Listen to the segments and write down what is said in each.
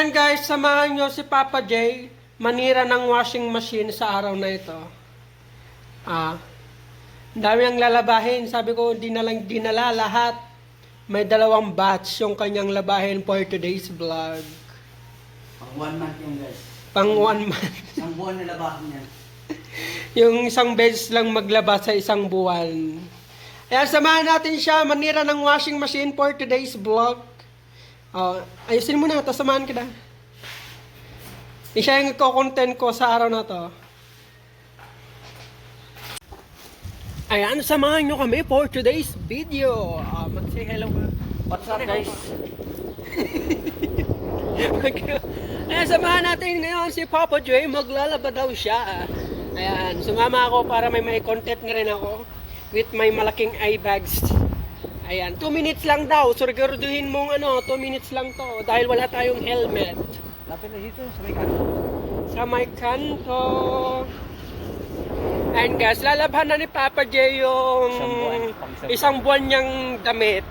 Ayan guys, samahan nyo si Papa J manira ng washing machine sa araw na ito. Ah, dami ang lalabahin. Sabi ko, di na lang dinala lahat. May dalawang batch yung kanyang labahin for today's vlog. Pang one month yung guys. Pang one month. Isang buwan na labahan yan. yung isang beses lang maglaba sa isang buwan. Ayan, samahan natin siya manira ng washing machine for today's vlog. Oh, ayusin mo na, tapos samahan kita. Siya yung content ko sa araw na to. Ayan, samahan nyo kami for today's video. Uh, Mag-say hello ka. What's up guys? Ayan, samahan natin ngayon si Papa Joy. Maglalaba daw siya. Ayan, sumama ako para may may content na rin ako with my malaking eye bags. Ayan, 2 minutes lang daw. Siguraduhin mong ano, 2 minutes lang to dahil wala tayong helmet. Lapit na dito sa may kanto. Sa may kanto. And guys, lalabhan na ni Papa J yung Isang buwan, isang buwan niyang damit.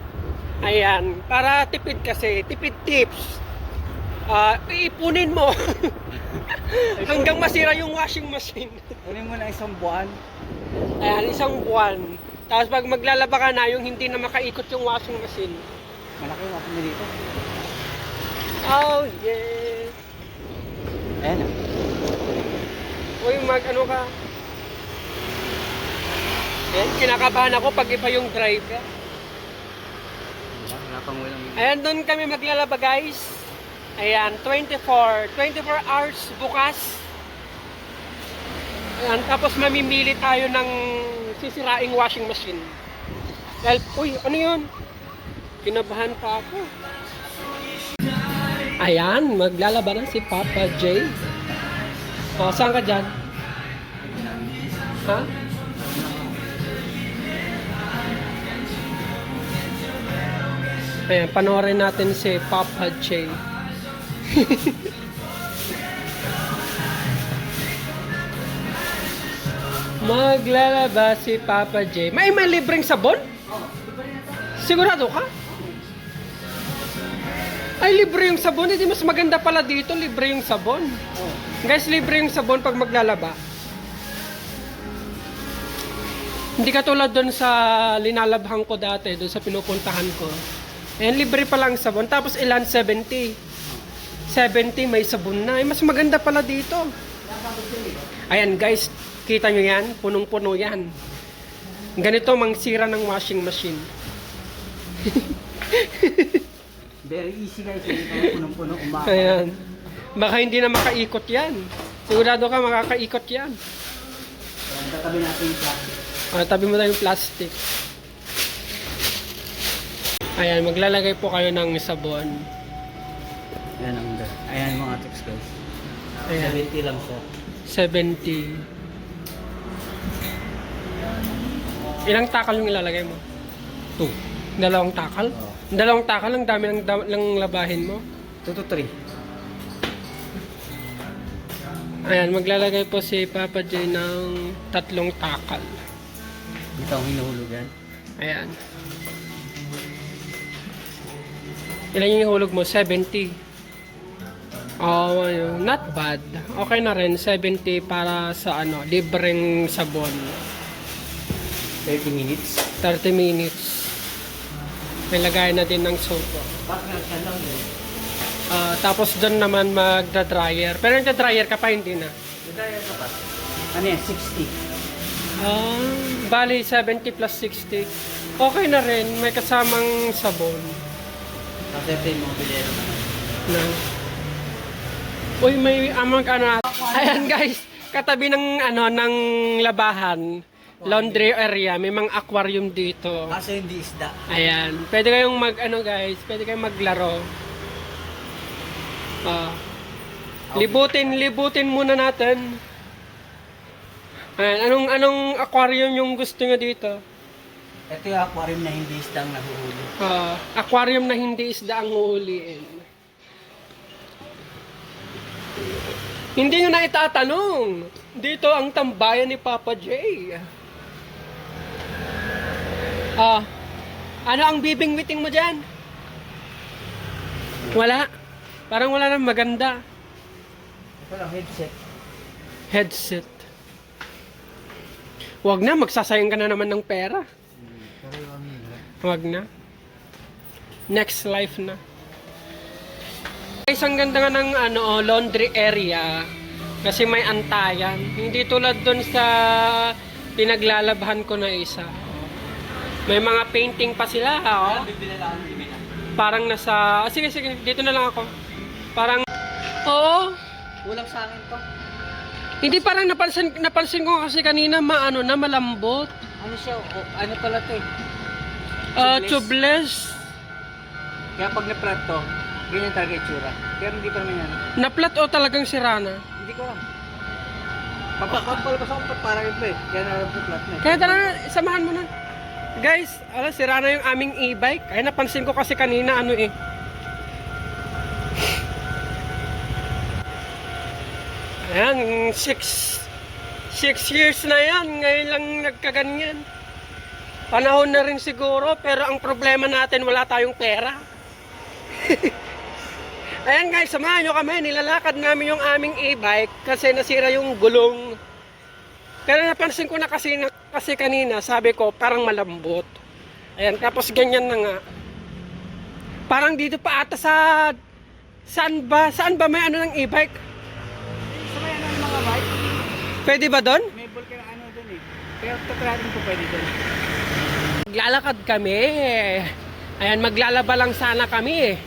Ayan, para tipid kasi, tipid tips. Ah, iipunin mo hanggang masira yung washing machine. Kunin mo na isang buwan. Ayan, isang buwan. Tapos pag maglalaba ka na, yung hindi na makaikot yung washing machine. Malaki yung akin dito. Oh, yeah. Ayan ah. Uy, mag ano ka? Ayan, kinakabahan ako pag iba yung driver. Ayan, doon kami maglalaba guys. Ayan, 24. 24 hours bukas. Ayan, tapos mamimili tayo ng sisiraing washing machine. Dahil, uy, ano yun? Kinabahan pa ako. Ayan, maglalaba na si Papa J. O, saan ka dyan? Ha? Ayan, panoorin natin si Papa J. Maglalaba si Papa J. May may libreng sabon? Sigurado ka? Ay, libre yung sabon. Hindi mas maganda pala dito, libre yung sabon. Guys, libre yung sabon pag maglalaba. Hindi katulad doon sa linalabhan ko dati, doon sa pinupuntahan ko. Ayan, libre pa lang sabon. Tapos ilan? 70. 70 may sabon na. Eh, mas maganda pala dito. Ayan guys, kita nyo yan? Punong-puno yan. Ganito mangsira ng washing machine. Very easy guys. Punong-puno umakit. Ayan. Baka hindi na makaikot yan. Sigurado ka makakaikot yan. Tatabi natin yung plastic. Ah, tabi mo na yung plastic. Ayan, maglalagay po kayo ng sabon. Ayan ang Ayan mga tips guys. Ayan. 70 lang siya. 70. Ilang takal yung ilalagay mo? 2. Dalawang takal? Oo. Dalawang takal, ang dami ng, da- ng labahin mo. 2 to 3. Ayan, maglalagay po si Papa J ng tatlong takal. Dito ang hinuhulog yan. Ayan. Ilan yung ihulog mo? 70. Oh, not bad. Okay na rin, 70 para sa ano, libreng sabon. 30 minutes. 30 minutes. May lagay na din ng soap. Ah, tapos doon naman magda-dryer. Pero nagda-dryer ka pa, hindi na. Daya ka pa. Ano yan? 60. Ah, bali 70 plus 60. Okay na rin, may kasamang sabon. Kasi yung mga bilero. Na. Uy, may amang ano. Ayan guys, katabi ng ano ng labahan, laundry area, may mga aquarium dito. Kaso hindi isda. Ayan, pwede kayong mag ano guys, pwede kayong maglaro. Ah. libutin, libutin muna natin. Ayan, anong anong aquarium yung gusto nyo dito? Ito yung aquarium na hindi isda ang nahuhuli. Ah, aquarium na hindi isda ang huhuliin. Hindi nyo na itatanong. Dito ang tambayan ni Papa J. Ah, ano ang bibingwiting mo dyan? Wala. Parang wala nang maganda. Ito lang, headset. Headset. Wag na, magsasayang ka na naman ng pera. Pero yung Wag na. Next life na. Guys, ang ganda nga ng ano, oh, laundry area. Kasi may antayan. Hindi tulad dun sa pinaglalabhan ko na isa. May mga painting pa sila, oh. Parang nasa... ah, sige, sige. Dito na lang ako. Parang... Oo. Kulang sa akin to. Hindi parang napansin, napansin ko kasi kanina maano na malambot. Ano siya? O, ano pala to eh? Uh, Tubeless. Kaya pag na-plat to, ganyan talaga itsura. Pero hindi pa naman yan. Naplat o talagang sirana? Hindi ko alam. Papapalabas ako pa parang ito eh. Kaya na alam ko flat na eh. Kaya tara, samahan mo na. Guys, ala, sira na yung aming e-bike. Ay, napansin ko kasi kanina ano eh. Ayan, six, six years na yan. Ngayon lang nagkaganyan. Panahon na rin siguro, pero ang problema natin, wala tayong pera. Ayan guys, samahan nyo kami. Nilalakad namin yung aming e-bike kasi nasira yung gulong. Pero napansin ko na kasi, na, kasi kanina, sabi ko, parang malambot. Ayan, tapos ganyan na nga. Parang dito pa ata sa... Saan ba? Saan ba may ano ng e-bike? Sa may ano yung mga bike, Pwede ba doon? may ng ano dun eh. Pero tatrating ko pwede dun. Maglalakad kami. Ayan, maglalaba lang sana kami.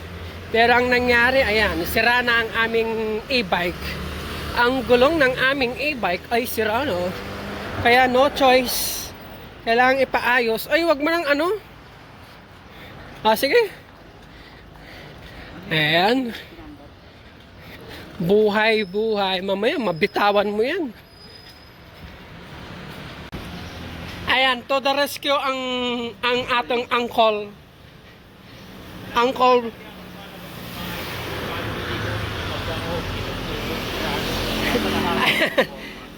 Pero ang nangyari, ayan, sira na ang aming e-bike. Ang gulong ng aming e-bike ay sira, no? Kaya no choice. Kailangan ipaayos. Ay, wag mo nang ano. Ah, sige. Ayan. Buhay, buhay. Mamaya, mabitawan mo yan. Ayan, to the rescue ang ang atong uncle. Uncle.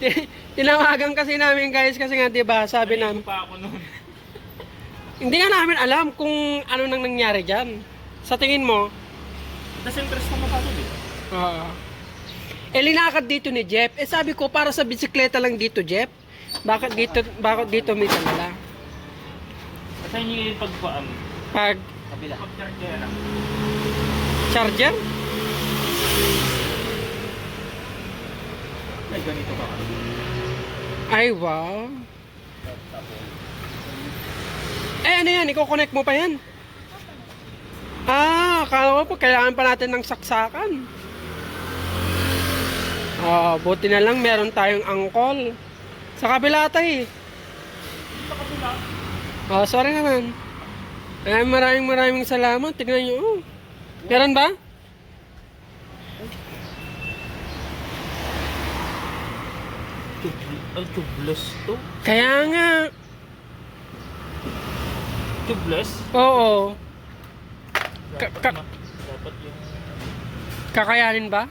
Ti- Tinawagan kasi namin guys kasi nga 'di ba sabi namin pa ako noon. hindi nga namin alam kung ano nang nangyari diyan. Sa tingin mo? Tapos interest mo pa doon eh. Oo. eh linakad dito ni Jeff. Eh sabi ko para sa bisikleta lang dito Jeff. Bakit dito bakit dito may dala? Kasi yung pagpaan, Pag Kabila. pag-charger na. charger? May ganito kasi. Ay wow. Eh ano yan? Iko-connect mo pa yan? Ah, akala ko po kailangan pa natin ng saksakan. Ah, buti na lang meron tayong angkol. Sa kabila tayo. Oh, sorry naman. Ay, maraming maraming salamat. Tignan nyo. Oh. Meron ba? Ay, tubeless to. Kaya nga. Tubeless? Oo. Ka- Dapat ka- ma- Dapat yung... Kakayanin ba?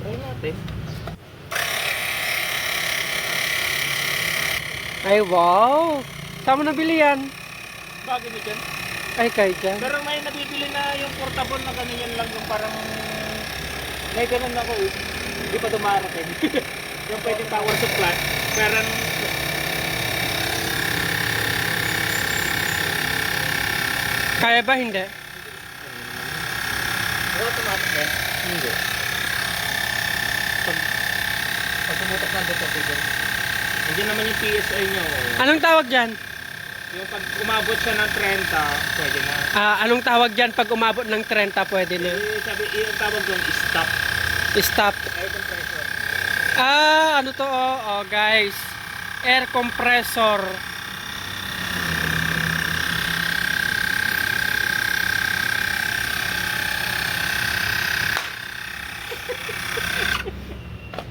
Try natin. Ay, wow. Saan mo nabili yan? Bagay mo dyan. Ay, kay dyan. Pero may nabibili na yung portable na ganyan lang yung parang... May ganun ako eh. Hindi pa dumarating. yung pwedeng power supply. Parang... Kaya ba hindi? Automatic eh. Hindi. Pag... Pag pumutok na dito, bigyan. Nandiyan naman yung PSI nyo. Anong tawag dyan? Yung pag umabot siya ng 30, pwede na. Ah, anong tawag dyan pag umabot ng 30 pwede na? Eh, sabi, yung tawag doon, stop. Stop. Air compressor. Ah, ano to? Oh, oh, guys. Air compressor.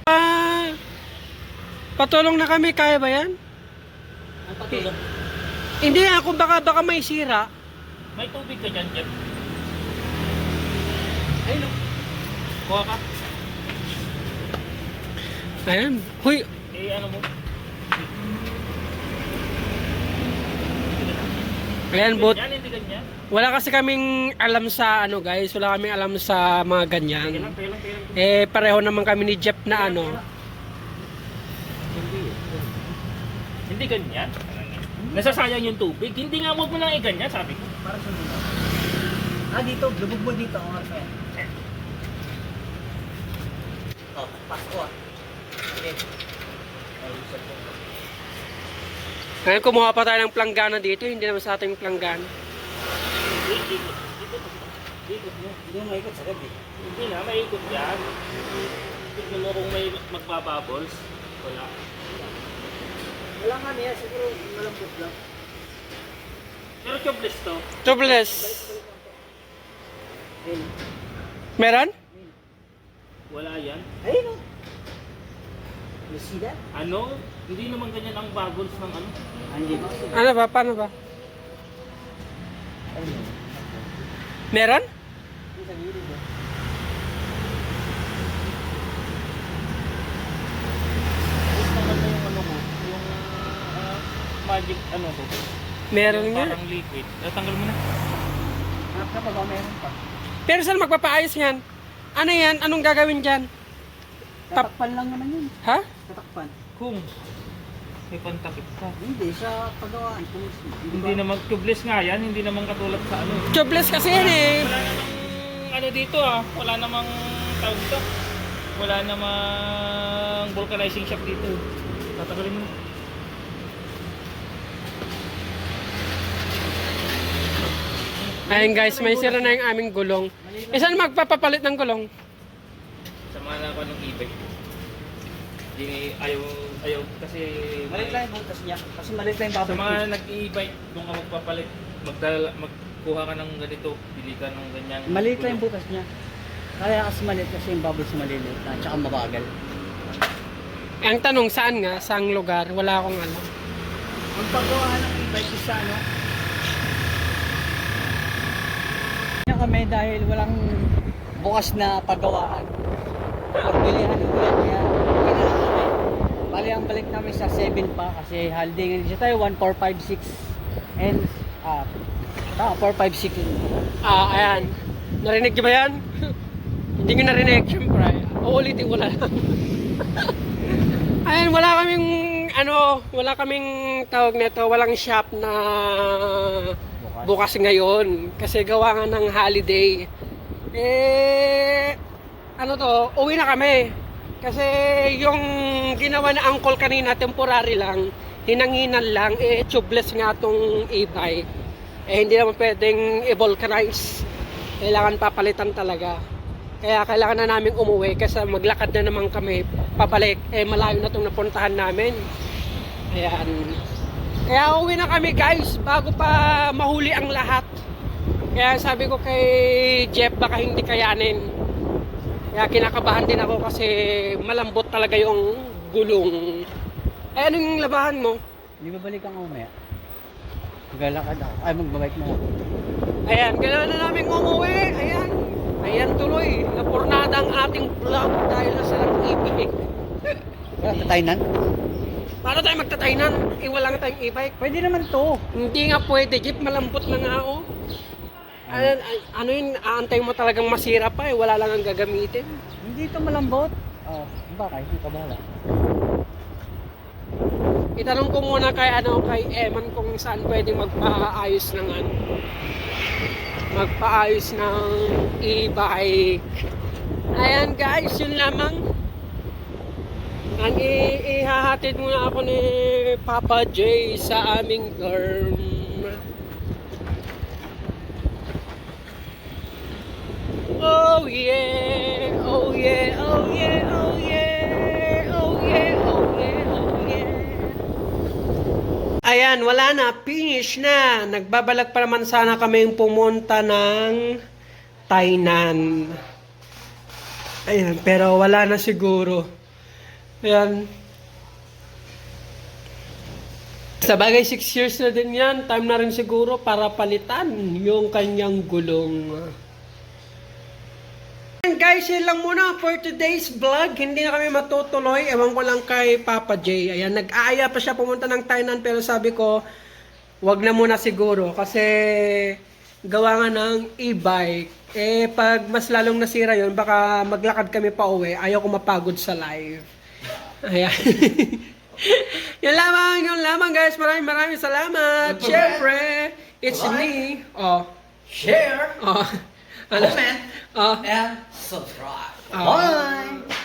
Ah, patulong na kami. Kaya ba yan? Ang patulong. Hindi, ako baka baka may sira. May tubig ka dyan, Jeff. Ayun. oh. Kuha ka. Ayan. Huy, Eh, ano mo? Ayan, ganyan. wala kasi kaming alam sa ano guys, wala kaming alam sa mga ganyan. Eh, pareho naman kami ni Jeff na ano. Hindi. Hindi ganyan. Nasasayang yung tubig. Hindi nga huwag mo lang i-ganyan, sabi ko. Para sa nila. Ah, dito. Lubog mo dito. Oh, okay. Oh, Pasko ah. Ngayon kumuha pa tayo ng planggana dito, hindi naman sa ating planggana. Dito, dito, dito. Dito mo. Hindi mo maikot sa gabi. Hindi na, maikot yan. Tignan mo kung may magbabubbles. Wala. Wala nga niya. Siguro malambot lang. Pero tubeless to. Tubeless. Meron? Wala yan. Ayun oh. You see that? Ano? Hindi naman ganyan ang bubbles ng ano. Hindi ba? Ano ba? Paano ba? Meron? Tapos naman na yung ano ko. Yung ah, magic ano ko. Meron Yung nga. Parang liquid. Eh, tanggal mo na. Hanap ka pa ba? Meron pa. Pero saan magpapaayos yan? Ano yan? Anong gagawin dyan? Tap- Tatakpan lang naman yun. Ha? Kung may pantakip ka. Hindi, sa paggawaan. Kung Hindi naman tubeless nga yan. Hindi naman katulad sa ano. Tubeless kasi yan eh. Wala namang ano dito ah. Wala namang tawag dito. Wala namang vulcanizing shop dito. Tatagalin mo. Ayun guys, may sira na yung aming gulong. Saan magpapapalit ng gulong? Sa mga nakakuha ng eBay. Hindi ayaw, ayaw kasi Maliit lang yung butas niya. Kasi maliit lang yung sa bubble mga tube. nag-e-bike, doon ka magpapalit. Magdala, magkuha ka ng ganito, bili ka ng ganyan. Maliit lang yung butas niya. Kaya kasi maliit kasi yung bubbles maliliit. At saka mabagal. Ang tanong, saan nga? Saang lugar? Wala akong alam. Ang paggawa ng e-bike is sa ano? Kami dahil walang bukas na paggawaan. Pagbilihan ng ulan kaya hindi na lang kami. Bali ang balik namin sa 7 pa kasi holiday ngayon siya tayo 1, 4, 5, 6 and ah ah 4, 5, 6 Ah, ayan. Narinig niyo ba yan? Hindi nyo narinig, syempre. Uulitin ko na lang. ayan, wala kaming, ano, wala kaming tawag nito, walang shop na bukas ngayon. Kasi gawa nga ng holiday. Eh, ano to, uwi na kami. Kasi yung ginawa na angkol kanina, temporary lang, hinanginan lang, eh, tubeless nga tong e-bike. Eh, hindi naman pwedeng i-vulcanize. Kailangan papalitan talaga. Kaya kailangan na namin umuwi kasi maglakad na naman kami pabalik. Eh, malayo na itong napuntahan namin. Ayan. Kaya uwi na kami guys bago pa mahuli ang lahat. Kaya sabi ko kay Jeff baka hindi kayanin. Kaya kinakabahan din ako kasi malambot talaga yung gulong. Eh anong labahan mo? Hindi ba balik ang umaya? Maglalakad ako. Ay, magbabike na ako. Ayan, kailangan na namin umuwi. Ayan. Ayan tuloy. Napurnada ang ating vlog dahil nasa ng e-bike. Wala? Paano tayo magtatainan? Eh, wala nga tayong e-bike. Pwede naman to. Hindi nga pwede, Jeep. Malambot na nga, oh. Ano, ano yun, aantay mo talagang masira pa eh. Wala lang ang gagamitin. Hindi to malambot. Oh, baka, hindi ka bahala. Itanong ko muna kay ano kay Eman kung saan pwedeng magpaayos ng ano. Magpaayos ng e-bike. Ayan guys, yun lamang. Ang ihahatid muna ako ni Papa J sa aming dorm. Oh yeah, oh yeah, oh yeah, oh yeah, oh yeah, oh yeah, oh yeah. Ayan, wala na, finish na. Nagbabalag pa naman sana kami pumunta ng Tainan. Ayan, pero wala na siguro. Ayan. Sa bagay, 6 years na din yan. Time na rin siguro para palitan yung kanyang gulong. Ayan guys, yun lang muna for today's vlog. Hindi na kami matutuloy. Ewan ko lang kay Papa J. Ayan, nag-aaya pa siya pumunta ng Tainan pero sabi ko, wag na muna siguro kasi gawa nga ng e-bike. Eh, pag mas lalong nasira yon baka maglakad kami pa uwi. Ayaw ko mapagod sa live. Ayan. yun lamang, yun lamang guys. Maraming maraming salamat. Siyempre, it's me. Oh. Share, Oh. Ano? comment, Oh. and subscribe. Oh. Bye!